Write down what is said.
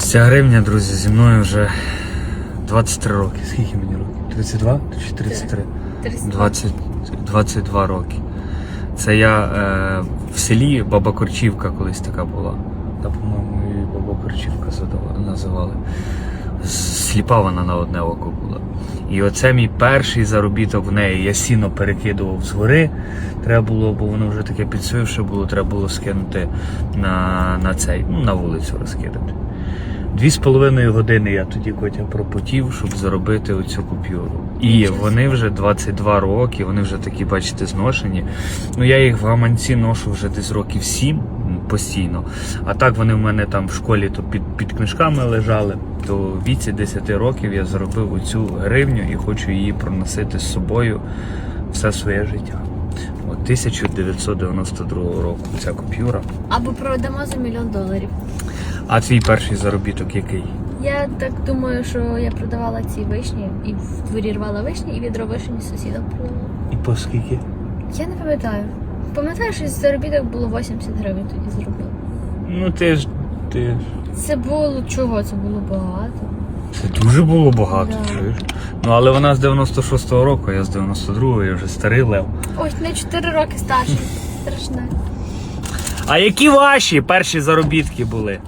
Ця гривня, друзі, зі мною вже 23 роки. Скільки мені років? 32 чи 33? 20, 22 роки. Це я е, в селі Баба Корчівка колись така була. Та, по-моєму, її Баба Корчівка називали. Сліпа вона на одне око була. І оце мій перший заробіток в неї. Я сіно перекидував з гори. Треба було, бо воно вже таке підсвивше було, треба було скинути на, на цей, ну, на вулицю розкидати. Дві з половиною години я тоді Котя пропотів, щоб заробити оцю купюру. І вони вже 22 роки, вони вже такі, бачите, зношені. Ну я їх в гаманці ношу вже десь років 7 постійно. А так вони в мене там в школі то під, під книжками лежали. То в віці 10 років я заробив оцю гривню і хочу її проносити з собою все своє життя. От 1992 року ця купюра. Або продамо за мільйон доларів. А твій перший заробіток який? Я так думаю, що я продавала ці вишні і в дворі рвала вишні, і відро вишні сусідам продавала. І по скільки? Я не пам'ятаю. Пам'ятаю, що заробіток було 80 гривень тоді зробила. Ну ти ж ти. ж- Це було чого? Це було багато. Це дуже було багато, Да. чуєш? Ну але вона з 96-го року, я з 92-го, я вже старий лев. Ось на 4 роки старший. Страшне. А які ваші перші заробітки були?